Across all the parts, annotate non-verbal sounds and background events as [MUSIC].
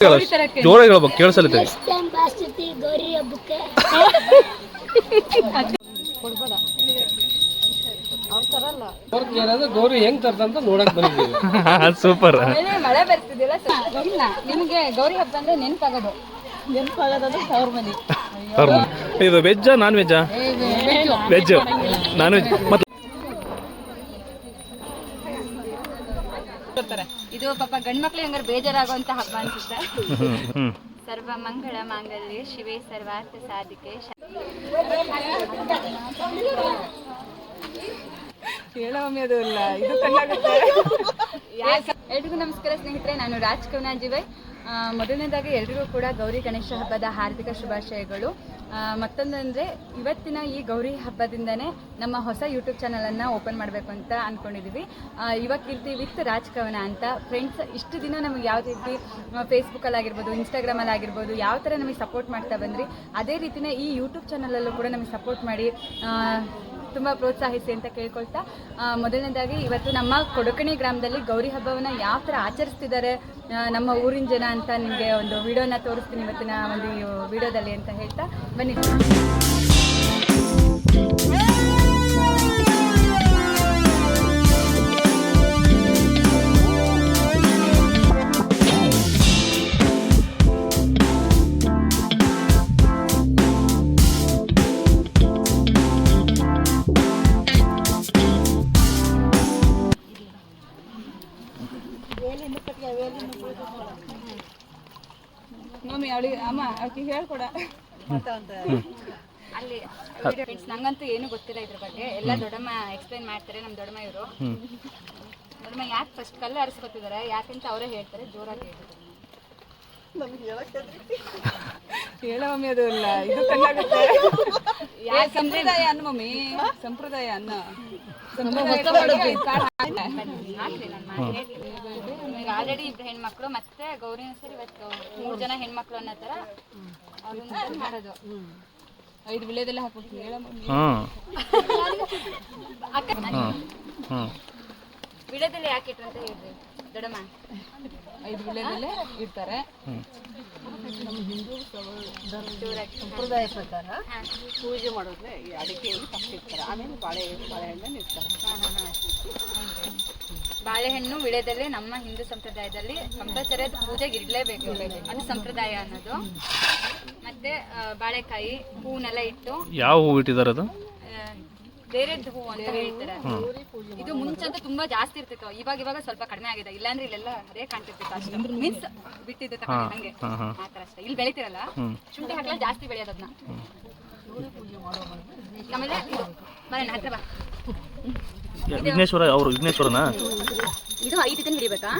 ಜೋರಾಗಿ ಹೇಳ್ಬೇಕು ಕೇಳಿಸಲಿದೆ ಗೌರಿ ಹೆಂಗ್ ತರ್ತಂತ ನೋಡಕ್ ಬಂದಿದ್ದೀವಿ. [LAUGHS] ಸೂಪರ್ ಮಳೆ ಬರ್ತಿದ್ದಿಲ್ಲ ಇಲ್ಲ. ನಿಮ್ಗೆ ಗೌರಿ ಹಬ್ಬ ಅಂದ್ರೆ ನೆನ್ಪಾಗೋದು. ನೆನಪಾಗೋದು ಅವ್ರ ಮನೆ. ಇದು ವೆಜ್ಜಾ ನಾನ್ ವೆಜ್ಜಾ. ವೆಜ್ ನಾನ್ ವೆಜ್ ಮತ್ತೆ? ಇದು ಪಾಪ ಗಂಡ್ಮಕ್ಳು ಹೆಂಗಾರು ಬೇಜಾರಾಗುವಂತ ಹಬ್ಬ ಅನ್ಸುತ್ತೆ. ಸರ್ವ ಮಂಗಳ ಮಾಂಗಲ್ಯ ಶಿವೇ ಸರ್ವಾರ್ಥ ಸಾಧಿಕೆ ಎಲ್ರಿಗೂ ನಮಸ್ಕಾರ ಸ್ನೇಹಿತರೆ ನಾನು ರಾಜ್ ಕವನಾಜಿವೈ ಆ, ಮೊದಲನೇದಾಗಿ ಎಲ್ರಿಗೂ ಕೂಡ ಗೌರಿ ಗಣೇಶ ಹಬ್ಬದ ಹಾರ್ದಿಕ ಶುಭಾಶಯಗಳು. ಮತ್ತೊಂದಂದರೆ ಇವತ್ತಿನ ಈ ಗೌರಿ ಹಬ್ಬದಿಂದನೇ ನಮ್ಮ ಹೊಸ ಯೂಟ್ಯೂಬ್ ಚಾನಲನ್ನು ಓಪನ್ ಮಾಡಬೇಕು ಅಂತ ಅಂದ್ಕೊಂಡಿದ್ದೀವಿ ಇವಾಗ ಕೀರ್ತಿ ವಿತ್ ರಾಜಕವನ ಅಂತ. ಫ್ರೆಂಡ್ಸ್ ಇಷ್ಟು ದಿನ ನಮಗೆ ಯಾವ ರೀತಿ ಫೇಸ್ಬುಕ್ಕಲ್ಲಿ ಆಗಿರ್ಬೋದು ಇನ್ಸ್ಟಾಗ್ರಾಮಲ್ಲಿ ಆಗಿರ್ಬೋದು, ಯಾವ ಥರ ನಮಗೆ ಸಪೋರ್ಟ್ ಮಾಡ್ತಾ ಬಂದ್ರಿ, ಅದೇ ರೀತಿಯೇ ಈ ಯೂಟ್ಯೂಬ್ ಚಾನಲಲ್ಲೂ ಕೂಡ ನಮಗೆ ಸಪೋರ್ಟ್ ಮಾಡಿ ತುಂಬ ಪ್ರೋತ್ಸಾಹಿಸಿ ಅಂತ ಕೇಳ್ಕೊಳ್ತಾ ಮೊದಲನೇದಾಗಿ ಇವತ್ತು ನಮ್ಮ ಕೊಡಕಣಿ ಗ್ರಾಮದಲ್ಲಿ ಗೌರಿ ಹಬ್ಬವನ್ನು ಯಾವ ಥರ ಆಚರಿಸ್ತಿದ್ದಾರೆ ನಮ್ಮ ಊರಿನ ಜನ ಅಂತ ನಿಮಗೆ ಒಂದು ವಿಡಿಯೋನ ತೋರಿಸ್ತೀನಿ ಇವತ್ತಿನ ಒಂದು ವಿಡಿಯೋದಲ್ಲಿ ಅಂತ ಹೇಳ್ತಾ, ಬನ್ನಿ. ಅವಕ್ಕೆ ಹೇಳ್ಕೊಡ. ಅಲ್ಲಿ ಫ್ರೆಂಡ್ಸ್ ನಂಗಂತೂ ಏನು ಗೊತ್ತಿಲ್ಲ ಇದ್ರ ಬಗ್ಗೆ. ಎಲ್ಲ ದೊಡ್ಡಮ್ಮ ಎಕ್ಸ್ಪ್ಲೈನ್ ಮಾಡ್ತಾರೆ ನಮ್ಮ ದೊಡ್ಡಮ್ಮ ಇವರು. ದೊಡ್ಡಮ್ಮ ಯಾಕೆ ಫಸ್ಟ್ ಕಲ್ಲು ಆರಿಸ್ಕೊತಿದ್ದಾರೆ ಯಾಕಂತ ಅವರೇ ಹೇಳ್ತಾರೆ ಜೋರಾಗಿ ಹೇಳ್ತಾರೆ. ಹೇಳ ಮಮ್ಮಿ ಅದು ಅಲ್ಲ ಇದು ಯಾಕಂದ್ರೆ ಸಂಪ್ರದಾಯ ಅನ್ನ ಮಮ್ಮಿ ಸಂಪ್ರದಾಯ ಅನ್ನ. ಆಲ್ರೆಡಿ ಇಬ್ರು ಹೆಣ್ಮಕ್ಳು ಮತ್ತೆ ಗೌರಿ ಸರಿ ಇವತ್ತು ಮೂರು ಜನ ಹೆಣ್ಮಕ್ಳು ಅನ್ನೋ ತರ ಅವ್ರನ್ನ ಮಾಡೋದು. ಐದು ವಿಳ್ಯದೆಲ್ಲ ಹಾಕ್ಬಿಟ್ಟು ಹೇಳಮ್ಮ. ಮಮ್ಮಿ ಹಾಂ. ಅಕ್ಕ ಹಾಂ. ಹಾಂ. ವಿಡಿಯೋದಲ್ಲಿ ಯಾಕೆ ಇಟ್ರು ಅಂತ ಹೇಳ್ರಿ ದೊಡ್ಡಮ್ಮ? ಐದು ವಿಳ್ಯದಲ್ಲೇ ಇಡ್ತಾರೆ. ಜೋರಾಗಿ ಸಂಪ್ರದಾಯ ಪ್ರಕಾರ ಪೂಜೆ ಮಾಡೋದ್ರೆ ಅಡಿಕೆ ಅಡಿಕೆಯಲ್ಲಿ ಫಸ್ಟ್ ಇಡ್ತಾರೆ ಆಮೇಲೆ ಬಾಳೆ ಬಾಳೆಹಣ್ಣನ್ನು ಇಡ್ತಾರೆ. ಬಾಳೆಹಣ್ಣು ವಿಳೆದಲ್ಲೇ ನಮ್ಮ ಹಿಂದೂ ಸಂಪ್ರದಾಯದಲ್ಲಿ ಕಂಪಲ್ಸರಿ ಅದು ಪೂಜೆಗೆ ಇರಲೇಬೇಕು ಅದು ಸಂಪ್ರದಾಯ ಅನ್ನೋದು. ಮತ್ತೆ ಆ, ಬಾಳೆಕಾಯಿ ಹೂನೆಲ್ಲ ಇಟ್ಟು ಯಾವ ಹೂವು ಇಟ್ಟಿದ್ದಾರೆ ಅದು? ಆ, ಬೇರೆದ್ದು ಹೂ ಅಂತ ಹೇಳ್ತಾರೆ. ಇದು ಮುಂಚೆ ಅಂತ ತುಂಬಾ ಜಾಸ್ತಿ ಇರ್ತಿತ್ತು. ಇವಾಗ ಇವಾಗ ಸ್ವಲ್ಪ ಕಡಿಮೆ ಆಗಿದೆ. ಇಲ್ಲಾಂದ್ರೆ ಇಲ್ಲೆಲ್ಲ ಅದೇ ಕಾಣ್ತಿರ್ತಿತ್ತು ಅಷ್ಟೇ ಮೀನ್ಸ್ ಬಿಟ್ಟಿದ್ದು ತಗೊಂಡು ಹಂಗೆ. ಮಾತ್ರ ಹಾಂ. ಅಷ್ಟೇ. ಇಲ್ಲಿ ಬೆಳಿತಿರಲ್ಲ? ಶುಂಠಿ ಹಾಕಲ್ಲ ಜಾಸ್ತಿ ಬೆಳೆಯೋದು ಅದನ್ನ. ಆಮೇಲೆ ಬರೋಣ ಹತ್ರ ಬಾ. ವಿಘ್ನೇಶ್ವರ ಅವರು ವಿಘ್ನೇಶ್ವರನಾ? ಇದು ಐದು ದಿನ ಹಿಡಿಬೇಕಾ?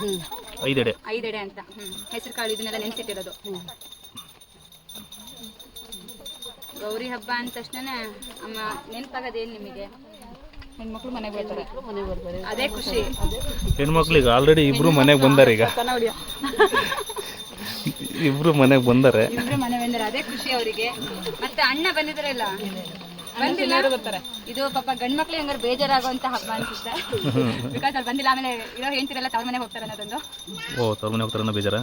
ಐದೆಡೆ. ಐದೆಡೆ ಅಂತ. ಹೆಸರು ಕಾಳು ಇದನ್ನೆಲ್ಲ ನೆನ್ಸಿಟ್ಟಿರೋದು. ಗೌರಿ ಹಬ್ಬ ಅಂದ ತಕ್ಷಣ ಅಮ್ಮ ನೆನಪಾಗೋದೇನು ನಿಮಗೆ? ಹೆಣ್ಮಕ್ಳು ಮನೆಗೆ ಬರ್ತಾರೆ. ಮನೆಗೆ ಬರ್ತಾರೆ. ಅದೇ ಖುಷಿ. ಹೆಣ್ಮಕ್ಳಿಗೆ ಆಲ್ರೆಡಿ ಇಬ್ರು ಮನೆಗೆ ಬಂದಾರೆ ಈಗ. ಇಬ್ರು ಮನೆಗೆ ಬಂದಾರೆ. ಇಬ್ರು ಮನೆ ಬಂದರೆ. ಅದೇ ಖುಷಿ ಅವರಿಗೆ. ಮತ್ತೆ ಅಣ್ಣ ಬಂದಿದ್ರಲ್ಲ ಇದು ಪಾಪ ಗಂಡ್ ಮಕ್ಳು ಹೆಂಗಾರು ಬೇಜಾರಾಗುವಂತ ಹಬ್ಬ ಅನ್ಸುತ್ತೆ. [LAUGHS] ಬಿಕಾಸ್ ಅವ್ರು ಬಂದಿಲ್ಲ ಆಮೇಲೆ ಇರೋ ಹೆಂಡ್ತಿರೆಲ್ಲ ತವ್ರ ಮನೆಗೆ ಹೋಗ್ತಾರೆ ಅನ್ನೋದೊಂದು. ಓ ತವ್ರ ಮನೆ ಹೋಗ್ತಾರನ್ನ ಬೇಜಾರ?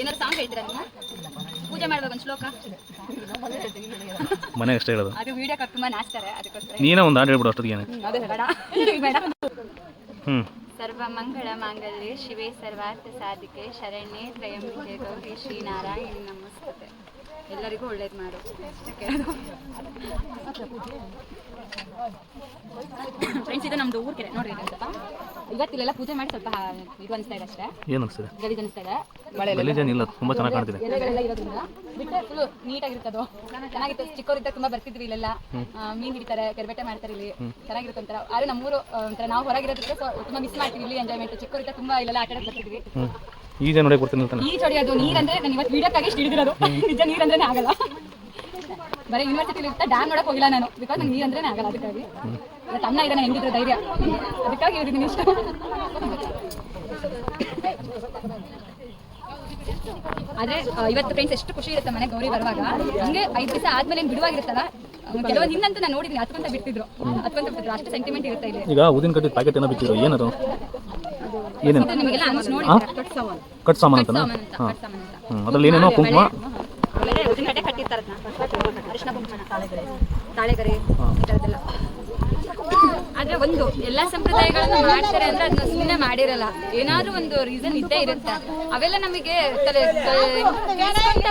ಏನಾದ್ರು ಸಾಂಗ್ ಹೇಳ್ತೀರಾ ನೀವು? ಪೂಜೆ ಮಾಡ್ಬೇಕು ಒಂದು ಶ್ಲೋಕ? ಮನೆಗೆ ಅಷ್ಟೇ ಹೇಳೋದು. ಅದು ವಿಡಿಯೋ ಕಟ್ ತುಂಬಾ ನಾಚ್ತಾರೆ ಅದಕ್ಕೋಸ್ಕರ. ನೀನೇ ಒಂದು ಹಾಡು ಹೇಳ್ಬಿಡು ಅಷ್ಟೊತ್ತಿಗೆ ಬೇಡ. [LAUGHS] ಹ್ಞೂ ಸರ್ವ ಮಂಗಳ ಮಾಂಗಲ್ಯ ಶಿವೇ ಸರ್ವಾರ್ಥ ಸಾಧಿಕೆ ಶರಣ್ಯ ತ್ರಯಂಬಿಕೆ ಗೌರಿ ಶ್ರೀನಾರಾಯಣಿ ನಮಸ್ತೆ. ಎಲ್ಲರಿಗೂ ಒಳ್ಳೇದು ಮಾಡು. ಫ್ರೆಂಡ್ಸ್ ಇದು ನಮ್ದು ಊರ್ ಕೆರೆ. ನೋಡ್ರಿ ಸ್ವಲ್ಪ. ಇವತ್ತಿಲ್ಲೆಲ್ಲ ಪೂಜೆ ಮಾಡಿ ಸ್ವಲ್ಪ ಇದು ಅನಿಸ್ತಾ ಇದೆ ಅಷ್ಟೇ. ಏನು ಅನಿಸ್ತದೆ? ಗಲೀಜು ಅನಿಸ್ತಾ ಇದೆ. ಗಲೀಜೇನಿಲ್ಲ ತುಂಬ ಚೆನ್ನಾಗಿ ಕಾಣ್ತಿದೆ. ಎಲೆಗಳೆಲ್ಲ ಇರೋದ್ರಿಂದ ಬಿಟ್ಟರೆ ಫುಲ್ ನೀಟಾಗಿರುತ್ತೆ ಅದು. ಚೆನ್ನಾಗಿತ್ತು. ಚಿಕ್ಕವರಿದ್ದಾಗ ತುಂಬಾ ಬರ್ತಿದ್ವಿ ಇಲ್ಲೆಲ್ಲ. ಮೀನ್ ಹಿಡಿತಾರೆ ಕೆರೆಬೆಟ್ಟೆ ಮಾಡ್ತಾರೆ ಇಲ್ಲಿ. ಚೆನ್ನಾಗಿರುತ್ತೆ ಒಂಥರ. ಆದ್ರೆ ನಮ್ಮೂರು ಒಂಥರ ನಾವು ಹೊರಗಿರೋದಕ್ಕೆ ತುಂಬಾ ಮಿಸ್ ಮಾಡ್ತೀವಿ ಇಲ್ಲಿ ಎಂಜಾಯ್ಮೆಂಟ್ ಚಿಕ್ಕವರಿದ್ದಾಗ ತುಂಬಾ ಇಲ್ಲೆಲ್ಲ ಆಟ ಆಡೋದು ಬರ್ತಿದ್ವಿ ಈಗ ನೋಡಿ ಬರ್ತೀನಿ ಅಂತಾನೆ ಈ ಹೊಡೆಯೋದು ನೀರಂದ್ರೆ ನಾನು ಇವತ್ತು ವಿಡಿಯೋಕ್ಕಾಗಿ ಇಷ್ಟು ಹಿಡಿದಿರೋದು. [LAUGHS] ನಿಜ ನೀರಂದ್ರೆ ಆಗಲ್ಲ. ಬರೀ ಯೂನಿವರ್ಸಿಟಿ ಇರ್ತಾ ಡ್ಯಾಮ್ ನೋಡಕ್ ಹೋಗಿಲ್ಲ ನಾನು. ಬಿಕಾಸ್ ನಂಗೆ ನೀರಂದ್ರೆ ಆಗಲ್ಲ ಅದಕ್ಕಾಗಿ. ಮತ್ತೆ ಅಣ್ಣ ಇದ್ದಾನೆ ಹೆಂಗಿದ್ರು ಧೈರ್ಯ. ಅದಕ್ಕಾಗಿ ಇರೋದು ಇಷ್ಟ. ಆದ್ರೆ ಇವತ್ತು ಫ್ರೆಂಡ್ಸ್ ಎಷ್ಟು ಖುಷಿ ಇರುತ್ತೆ ಮನೆ ಗೌರಿ ಬರುವಾಗ. ಹಂಗೆ ಐದು ದಿವಸ ಆದ್ಮೇಲೆ ಬಿಡುವಾಗಿರುತ್ತಲ್ಲ? ಕೆಲವೊಂದು ನಿನ್ನಂತ ನಾನು ನೋಡಿದ್ದೀನಿ ಹತ್ಕೊಂತ ಬಿಡ್ತಿದ್ರು. ಹತ್ಕೊಂತ ಬಿಡ್ತಿದ್ರು. ಅಷ್ಟು ಸೆಂಟಿಮೆಂಟ್ ಇರುತ್ತೆ ಇಲ್ಲಿ. ಈಗ ಊದಿನ ಕಟ್ಟಿ ಪ್ಯಾಕೆಟ್ ಏನೋ ಬಿಟ್ಟಿದ್ರು ಏನದು? ಏನೇನು ನಿಮಗೆಲ್ಲ ಹಾ? ಕಟ್ ಸಾಮಾನು ಅಂತನಾ ಹಾಂ ಹ್ಞೂ ಅದ್ರಲ್ಲಿ ಏನೇನೋ ಕುಂಕುಮ ಕಟ್ಟಿರ್ತಾರೆ. ಅರಿಶಿನ ಕುಂಕುಮ ತಾಳೆಗರೆ ತಾಳೆಗರೆ ಈ ಥರದ್ದೆಲ್ಲ ಆದ್ರೆ ಒಂದು, ಎಲ್ಲಾ ಸಂಪ್ರದಾಯಗಳನ್ನು ಮಾಡ್ತಾರೆ ಅಂದ್ರೆ ಅದನ್ನ ಸುಮ್ಮನೆ ಮಾಡಿರಲ್ಲ. ಏನಾದ್ರೂ ಒಂದು ರೀಸನ್ ಇದ್ದೇ ಇರುತ್ತೆ. ಅವೆಲ್ಲ ನಮಗೆ ತಲೆ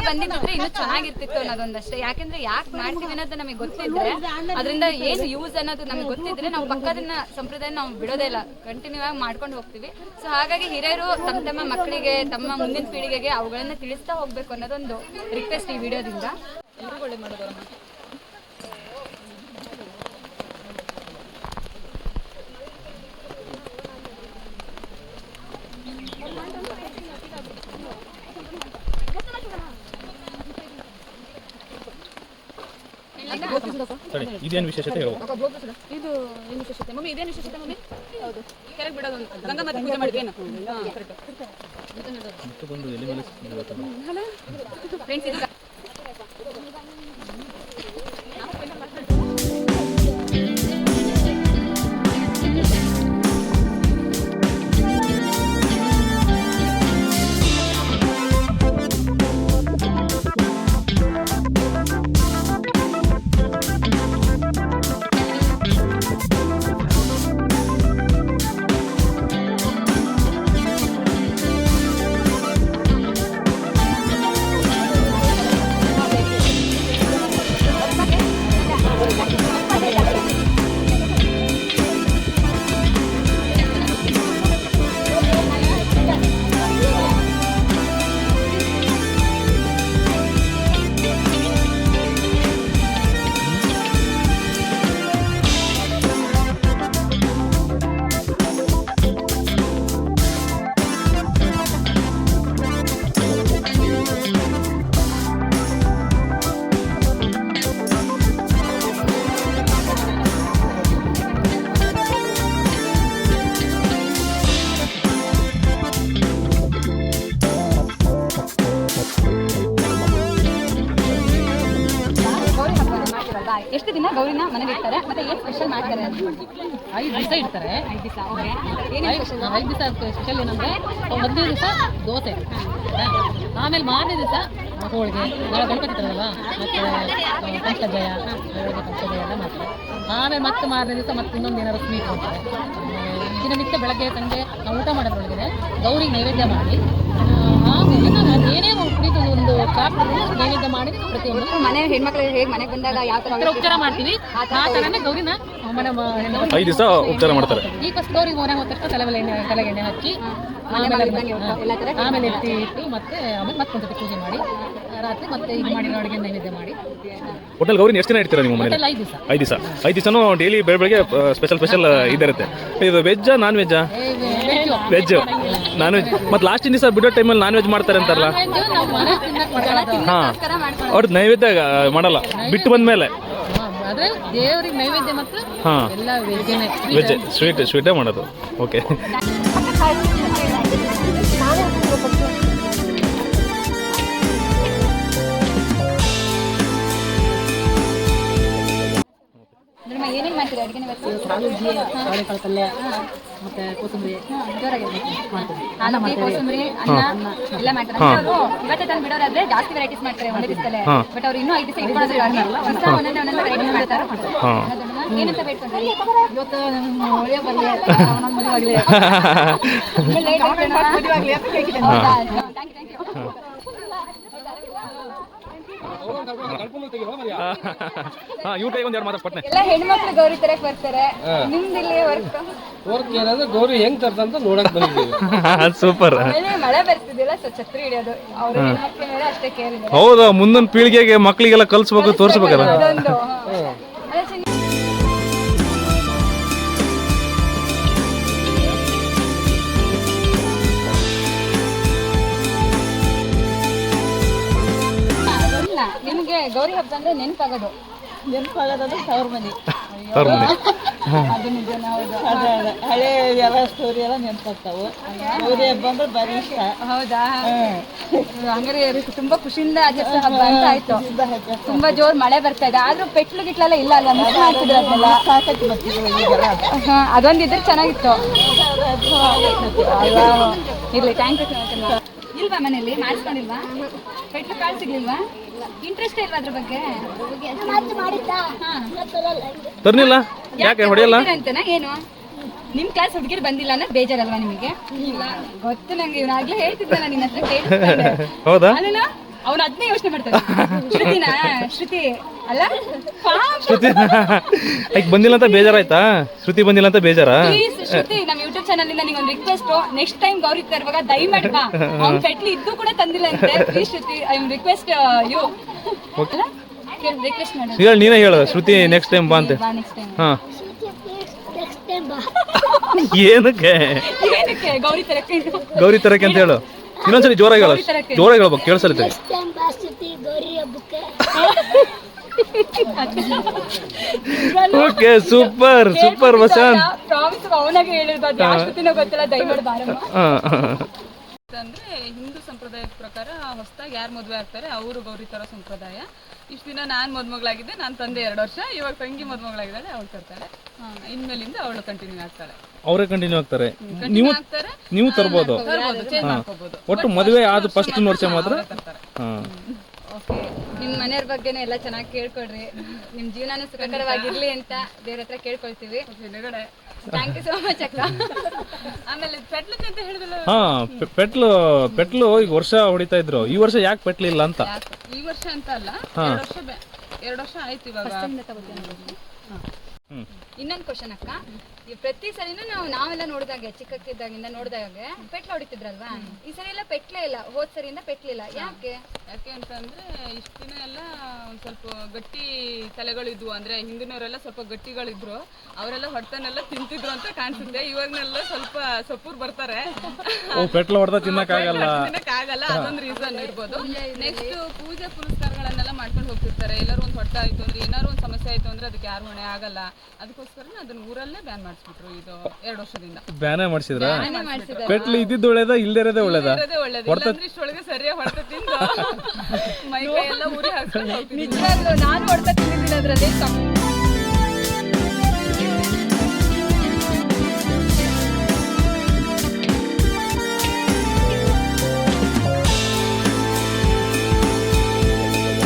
ಬಂದಿದ್ರೆ ಇನ್ನು ಚೆನ್ನಾಗಿರ್ತಿತ್ತು ಅನ್ನೋದೊಂದಷ್ಟೇ. ಯಾಕಂದ್ರೆ ಯಾಕೆ ಮಾಡ್ತೀವಿ ಅನ್ನೋದು ನಮಗೆ ಗೊತ್ತಿದ್ರೆ, ಅದರಿಂದ ಏನು ಯೂಸ್ ಅನ್ನೋದು ನಮಗೆ ಗೊತ್ತಿದ್ರೆ ನಾವು ಪಕ್ಕದನ್ನ ಸಂಪ್ರದಾಯ ನಾವು ಬಿಡೋದೇ ಇಲ್ಲ. ಕಂಟಿನ್ಯೂ ಆಗಿ ಮಾಡ್ಕೊಂಡು ಹೋಗ್ತೀವಿ. ಸೊ ಹಾಗಾಗಿ ಹಿರಿಯರು ತಮ್ಮ ತಮ್ಮ ಮಕ್ಕಳಿಗೆ, ತಮ್ಮ ಮುಂದಿನ ಪೀಳಿಗೆಗೆ ಅವುಗಳನ್ನ ತಿಳಿಸ್ತಾ ಹೋಗ್ಬೇಕು ಅನ್ನೋದೊಂದು ರಿಕ್ವೆಸ್ಟ್ ಈ ವಿಡಿಯೋದಿಂದ. ಸರಿ ಇದೇನು ವಿಶೇಷತೆ ಇದು ಏನು ವಿಶೇಷತೆ? ಮಮ್ಮಿ ಇದೇನು ವಿಶೇಷತೆ ಮಮ್ಮಿ? ಹೌದು. ಕೆರೆಗೆ ಬಿಡೋದು ಗಂಗಾ ಮಾತೆ ಪೂಜೆ ಮಾಡಿದ್ವೇನು ಮತ್ತೆ ಬಂದು ಎಲ್ಲಿ ಮೇಲೆ ಸಿಕ್ಕಿದೆ ಹಲೋ. ಫ್ರೆಂಡ್ಸ್ ಇದು ಅಂತ ಐದು ದಿವಸ ಇಡ್ತಾರೆ. ಐದು ದಿವಸ ಐದು ದಿವಸ ಸ್ಪೆಷಲ್ ಏನಂದ್ರೆ ಮೊದಲನೇ ದಿವಸ ದೋಸೆ? ಆಮೇಲೆ ಮಾರನೇ ದಿವಸ ಹೋಳಿಗೆ. ನಾಳೆ ಗಣಪತಿ ತರಲ್ಲ ಮತ್ತೆ ಪಂಚಜಯ ಹೋಳಿಗೆ ಪಂಚಜಯ ಎಲ್ಲ ಮಾಡ್ತಾರೆ. ಆಮೇಲೆ ಮತ್ತೆ ಮಾರನೇ ದಿವಸ ಮತ್ತೆ ಇನ್ನೊಂದು ಏನಾದ್ರು ಸ್ವೀಟ್ ಮಾಡ್ತಾರೆ ದಿನನಿತ್ಯ ಬೆಳಗ್ಗೆ ಸಂಜೆ ನಾವು ಊಟ ಮಾಡೋದ್ರೊಳಗೆ ಗೌರಿಗೆ ನೈವೇದ್ಯ ಮಾಡಿ ಆ, ಆಮೇಲೆ ನಾನು ಏನೇ ಒಂದು ಕುಡಿದು ಒಂದು ಚಾಪ್ಟರ್ ನೈವೇದ್ಯ ಮಾಡಿ ಪ್ರತಿಯೊಂದು ಮನೆ ಹೆಣ್ಮಕ್ಳು ಹೇಗೆ ಮನೆಗೆ ಬಂದಾಗ ಯಾವ ಥರ ಉತ್ತರ ಉಪಚಾರ ಮಾಡ್ತೀವಿ. ಆ ಥರನೇ ಗೌರಿನ ಮನೆ ಐದು ದಿವಸ ಉಪಚಾರ ಮಾಡ್ತಾರೆ. ಈ ಫಸ್ಟ್ ಗೌರಿಗೆ ಮನೆ ಹೋದ ತಕ್ಷಣ ತಲೆ ಮೇಲೆ ಎಣ್ಣೆ ತಲೆಗೆ ಎಣ್ಣೆ ಹಚ್ಚಿ ಆಮೇಲೆ ಎತ್ತಿ ಇಟ್ಟು ಮತ್ತೆ ಆಮೇಲೆ ಮತ್ತೊಂದು ಪೂಜೆ ಮಾಡಿ. ರಾತ್ರಿ ಮತ್ತೆ ಈಗ ಮಾಡಿರೋ ಅಡುಗೆ ನೈವೇದ್ಯ ಮಾಡಿ. ಹೋಟೆಲ್ ಗೌರಿ ಎಷ್ಟು ದಿನ ಇರ್ತೀರಾ ನಿಮ್ಮ ಮನೇಲಿ? ಹೋಟೆಲ್ ಐದು ದಿವಸ. ಐದು ದಿವಸ. ಐದು ದಿವಸನೂ ಡೈಲಿ ಬೆಳ ಬೆಳಗ್ಗೆ ಸ್ಪೆಷಲ್ ಸ್ಪೆಷಲ್ ಇದಿರುತ್ತೆ ಇದು ವೆಜ್ಜಾ ನಾನ್ ವೆಜ್ಜಾ ವೆಜ್ ನಾನ್ ವೆಜ್ ಮತ್ತು ಲಾಸ್ಟಿನ ದಿವಸ ಬಿಡೋ ಟೈಮಲ್ಲಿ ನಾನ್ ವೆಜ್ ಮಾಡ್ತಾರೆ ಅಂತಾರಲ್ಲ? ಹಾಂ. ಅವ್ರದ್ದು ನೈವೇದ್ಯ ಮಾಡಲ್ಲ. ಬಿಟ್ಟು ಆದ್ರೆ ದೇವರಿಗೆ ನೈವೇದ್ಯ ಮಾತ್ರ ಹಾಂ. ಎಲ್ಲ ವೆಜ್ಜೇನೆ ವೆಜ್ ಸ್ವೀಟ್ ಸ್ವೀಟೇ ಮಾಡೋದು. ಓಕೆ [LAUGHS] ಏನೇನು ಮಾಡ್ತೀರಿ ಅಡುಗೆ ಇವತ್ತು? ಪಲ್ಯ ಮತ್ತೆ ಕೋಸಂಬರಿ ಜೋರಾಗಿ ಮಾಡ್ತೀವಿ. ಅನ್ನ ಎಲ್ಲ ಮಾಡ್ತಾರೆ. ಅವರು ಇವತ್ತೇ ತಂದು ಬಿಡೋರಾದ್ರೆ ಜಾಸ್ತಿ ವೆರೈಟೀಸ್ ಮಾಡ್ತಾರೆ ಒಂದೇ ದಿವಸದಲ್ಲೇ. ಬಟ್ ಅವ್ರು ಇನ್ನೂ ಐದು ದಿವಸ ಇಟ್ಕೊಳ್ಳೋದು ಕಡಿಮೆ ಒಂದ್ಸಲ ಒಂದೊಂದೇ ಒಂದೊಂದೇ ವೆರೈಟೀಸ್ ಮಾಡ್ತಾರೆ. ಏನಂತ ಬೇಡ್ಕೊಂಡ್ರಿ? ಇವತ್ತು ನಮ್ಮ ಒಳ್ಳೆಯ ಬರಲಿ ಅವನ ಮದುವಾಗಲಿ ಹಾಂ ಇವ್ರ ಕೈ ಒಂದು ಎರಡು ಮಾತಾಡ್ಪಟ್ನೆ ಎಲ್ಲ ಹೆಣ್ಮಕ್ಳು ಗೌರಿ ತರಕ್ ಬರ್ತಾರೆ. ನಿಮ್ದು ಇಲ್ಲಿ ವರ್ಕ್ ವರ್ಕ್ ಏನಂದ್ರೆ ಗೌರಿ ಹೆಂಗ್ ತರ್ತಂತ ನೋಡಕ್ ಬಂದಿದ್ದೀವಿ. ಸೂಪರ್ ಮಳೆ ಬರ್ತಿದ್ದಿಲ್ಲ ಸೊ ಛತ್ರಿ ಹಿಡಿಯೋದು. ಅವ್ರ ಹೆಣ್ಮಕ್ಳ ಮೇಲೆ ಅಷ್ಟೇ ಕೇರ್ ಇದೆ ಮುಂದಿನ ಪೀಳಿಗೆಗೆ ಮಕ್ಕಳಿಗೆಲ್ಲ ಕಲ್ಸ್ಬೇಕು ತೋರಿಸ್ಬೇಕಲ್ಲ. ಅದೊಂದು ನಿಮ್ಗೆ ಗೌರಿ ಹಬ್ಬ ಅಂದ್ರೆ ನೆನಪಾಗೋದು. ನೆನಪಾಗೋದಂದ್ರೆ ತವ್ರ ಮನೆ ಅವ್ರ ಮನೆ ಅದು ನಿಜನೇ ಹೌದು. ಅದೇ ಅದೇ. ಹಳೆ ಎಲ್ಲ ಸ್ಟೋರಿ ಎಲ್ಲ ನೆನ್ಪಾಗ್ತಾವು. ಗೌರಿ ಹಬ್ಬ ಅಂದ್ರೆ ಭಾರಿ ಇಷ್ಟ. ಹೌದಾ? ಹಂಗಾರೆ ತುಂಬಾ ಖುಷಿಯಿಂದ ಆಚರಿಸೋ ಹಬ್ಬ ಅಂತ ಆಯ್ತು. ತುಂಬಾ ಜೋರ್ ಮಳೆ ಬರ್ತಾ ಇದೆ. ಆದ್ರೂ ಪೆಟ್ಲು ಗಿಟ್ಲೆಲ್ಲ ಇಲ್ಲ ಅಲ್ಲ ಮಿಸ್ ಮಾಡ್ತಿದ್ರು ಅದನ್ನೆಲ್ಲ. ಸಾಕಕ್ಕೆ ಬರ್ತೀವಿ ಈಗೆಲ್ಲ ಹಾ, ಅದೊಂದು ಇದ್ರೆ ಚೆನ್ನಾಗಿತ್ತು. ಅಲ್ವಾ? ಇರ್ಲಿ ಥ್ಯಾಂಕ್ ಯು ಇಲ್ವಾ ಮನೇಲಿ? ಮಾಡಿಸ್ಕೊಂಡಿಲ್ವಾ? ಪೆಟ್ಲು ಕಾಳು ಸಿಗ್ಲಿಲ್ವಾ? ಇಂಟ್ರೆಸ್ಟ್ ಇಲ್ವಾ ಅದ್ರ ಬಗ್ಗೆ? ತರ್ನಿಲ್ಲ? ಯಾಕೆ ಹೊಡೆಯಲ್ಲ? ಅಂತನಾ ಏನು? ನಿಮ್ ಕ್ಲಾಸ್ ಹುಡುಗಿರು ಬಂದಿಲ್ಲ ಅನ್ನೋ ಬೇಜಾರಲ್ವಾ ನಿಮಗೆ? ಗೊತ್ತು ನಂಗೆ ಇವ್ನು ಆಗ್ಲೇ ಹೇಳ್ತಿದ್ನಲ್ಲ ನಿನ್ನ ಹತ್ರ ಕೇಳಿಸ್ಕೊಂಡೆ. [LAUGHS] ಹೌದಾ? ಅವ್ನು ಅದನ್ನೇ ಯೋಚನೆ ಮಾಡ್ತಾನೆ ಶ್ರುತಿನಾ? ಶ್ರುತಿ ಅಲ್ಲ. ಶ್ರುತಿ ಈಗ ಬಂದಿಲ್ಲ ಅಂತ ಬೇಜಾರಾಯ್ತಾ? ಶ್ರುತಿ ಬಂದಿಲ್ಲ ಅಂತ ಬೇಜಾರಾ? Please, ಶ್ರುತಿ ನಮ್ಮ ಯೂಟ್ಯೂಬ್ ಚಾನಲ್ ಇಂದ ನಿಮಗೆ ಒಂದು ರಿಕ್ವೆಸ್ಟ್ ನೆಕ್ಸ್ಟ್ ಟೈಮ್ ಗೌರಿ ತರುವಾಗ ದಯಮಾಡಿ ಬಾ. ಅವ್ನ ಪೆಟ್ಲಿ ಇದ್ದು ಕೂಡ ತಂದಿಲ್ಲ ಅಂತೆ. Please Shruti I am request you request ಮಾಡು. ಹೇಳಿ ನೀನೇ ಹೇಳು. ಶ್ರುತಿ ನೆಕ್ಸ್ಟ್ ಟೈಮ್ ಬಾ ಅಂತ. ಬಾ ನೆಕ್ಸ್ಟ್ ಟೈಮ್ ಹಾ. ನೆಕ್ಸ್ಟ್ ಟೈಮ್ ಬಾ. [LAUGHS] ಏನಕ್ಕೆ? ಏನಕ್ಕೆ? ಗೌರಿ ತರಕ್ಕೆ? ಗೌರಿ ತರಕ್ಕೆ ಅಂತ ಹೇಳು. ಇನ್ನೊಂದ್ಸರಿ ಜೋರಾಗಿ ಹೇಳ. ಜೋರಾಗಿ ಹೇಳ್ಬೇಕು ಕೇಳಿಸಲಿದೆ. Okay super super Vasanth promise ಅವನಾಗೆ ಹೇಳಿರ್ಬಾರ್ದು ಯಾವ ಗೊತ್ತಿಲ್ಲ ದಯಮಾಡಿ ಬಾರಮ್ಮ. ಹಾ. ಅಂದ್ರೆ ಹಿಂದೂ ಸಂಪ್ರದಾಯದ ಪ್ರಕಾರ ಹೊಸದಾಗಿ ಯಾರು ಮದುವೆ ಆಗ್ತಾರೆ ಅವರು ಗೌರಿ ತರೋ ಸಂಪ್ರದಾಯ. ಇಷ್ಟು ದಿನ ನಾನು ಮದುಮಗಳಾಗಿದ್ದೆ ನಾನು ತಂದೆ ಎರಡು ವರ್ಷ ಇವಾಗ ತಂಗಿ ಮದುಮಗಳಾಗಿದ್ದಾಳೆ ಅವಳು ತರ್ತಾಳೆ ಇನ್ಮೇಲಿಂದ ಅವಳು ಕಂಟಿನ್ಯೂ ಆಗ್ತಾಳೆ. ಅವರೇ ಕಂಟಿನ್ಯೂ ಆಗ್ತಾರೆ. ನೀವು ನೀವು ತರ್ಬೋದು. ಒಟ್ಟು ಮದುವೆ ಆದ ಫಸ್ಟ್ ವರ್ಷ ಮಾತ್ರ ನಿಮ್ಮ ಮನೆಯವ್ರ ಬಗ್ಗೆನೇ ಎಲ್ಲ ಚೆನ್ನಾಗಿ ಕೇಳ್ಕೊಡ್ರಿ ನಿಮ್ಮ ಜೀವನನೂ ಸುಖಕರವಾಗಿರ್ಲಿ ಅಂತ ದೇವ್ರ ಹತ್ರ ಕೇಳ್ಕೊಳ್ತೀವಿ. ಥ್ಯಾಂಕ್ ಯು ಸೋ ಮಚ್ ಅಕ್ಕ. ಆಮೇಲೆ ಪೆಟ್ಲಕ್ಕೆ ಅಂತ ಹಾ ಪೆ- ಪೆಟ್ಲು ಪೆಟ್ಲು ಈಗ ವರ್ಷ ಹೊಡಿತಾ ಇದ್ರು. ಈ ವರ್ಷ ಯಾಕೆ ಪೆಟ್ಲಿಲ್ಲ ಅಂತ? ಈ ವರ್ಷ ಅಂತ ಅಲ್ಲ ಎರಡು ವರ್ಷ ಬೆ- ಎರಡು ವರ್ಷ ಆಯ್ತು ಇವಾಗ. ಇನ್ನೊಂದು ಕ್ವಶನ್ ಅಕ್ಕ. ಈ ಪ್ರತಿ ಸರಿನೂ ನಾವು ನಾವೆಲ್ಲ ನೋಡಿದಾಗೆ ಚಿಕ್ಕಕ್ಕಿದ್ದಾಗಿಂದ ನೋಡಿದಾಗೆ ಪೆಟ್ಲು ಹೊಡಿತಿದ್ರಲ್ವಾ? ಈ ಸರಿ ಎಲ್ಲ ಪೆಟ್ಲೇ ಇಲ್ಲ ಹೋದ್ ಸರಿಯಿಂದ ಪೆಟ್ಲಿಲ್ಲ ಯಾಕೆ? ಯಾಕೆ ಅಂತಂದ್ರೆ ಇಷ್ಟು ದಿನ ಎಲ್ಲ ಒಂದ್ ಸ್ವಲ್ಪ ಗಟ್ಟಿ ತಲೆಗಳಿದ್ವು. ಅಂದ್ರೆ ಹಿಂದಿನವರೆಲ್ಲ ಸ್ವಲ್ಪ ಗಟ್ಟಿಗಳಿದ್ರು. ಅವರೆಲ್ಲ ಹೊಡ್ತಾನೆಲ್ಲ ತಿಂತಿದ್ರು ಅಂತ ಕಾಣಿಸುತ್ತೆ. ಇವಾಗನೆಲ್ಲ ಸ್ವಲ್ಪ ಸೊಪ್ಪೂರ್ ಬರ್ತಾರೆ. ಪೆಟ್ಲು ಹೊಡೆದ ತಿನ್ನಕ್ಕಾಗಲ್ಲ. ಆಗಲ್ಲ ಅದೊಂದು ರೀಸನ್ ಇರ್ಬೋದು. ನೆಕ್ಸ್ಟ್ ಪೂಜೆ ಪುನಸ್ಕಾರಗಳನ್ನೆಲ್ಲ ಮಾಡ್ಕೊಂಡು ಹೋಗ್ತಿರ್ತಾರೆ. ಎಲ್ಲರೂ ಒಂದು ಹೊಟ್ಟೆ ಆಯ್ತು ಅಂದ್ರೆ ಏನಾದ್ರು ಒಂದು ಸಮಸ್ಯೆ ಆಯ್ತು ಅಂದ್ರೆ ಅದಕ್ಕೆ ಯಾರು ಹೊಣೆ ಆಗಲ್ಲ. ಅದಕ್ಕೋಸ್ಕರ ಅದನ್ನ ಊರಲ್ಲೇ ಬ್ಯಾನ್ ಮಾಡಿಸ್ಬಿಟ್ರು ಇದು ಎರಡು ವರ್ಷದಿಂದ. ಬ್ಯಾನೇ ಮಾಡಿಸಿದ್ರ? ಪೆಟ್ಲು ಇದ್ದಿದ್ದು ಒಳ್ಳೇದ ಇಲ್ದಿರೋದೇ ಒಳ್ಳೇದ? ಇರೋದೇ ಒಳ್ಳೇದು. ಇಲ್ಲಾಂದ್ರೆ ಇಷ್ಟೊಳಗೆ ಸರಿಯಾಗಿ ಹೊಡೆತ ತಿಂದು ಮೈ ಎಲ್ಲ ಊರಿ ನಿಜವಾಗ್ಲೂ ನಾನು ಹೊಡೆದ ತಿಂದಿದ್ದೀನಿ ಅದರಲ್ಲಿ?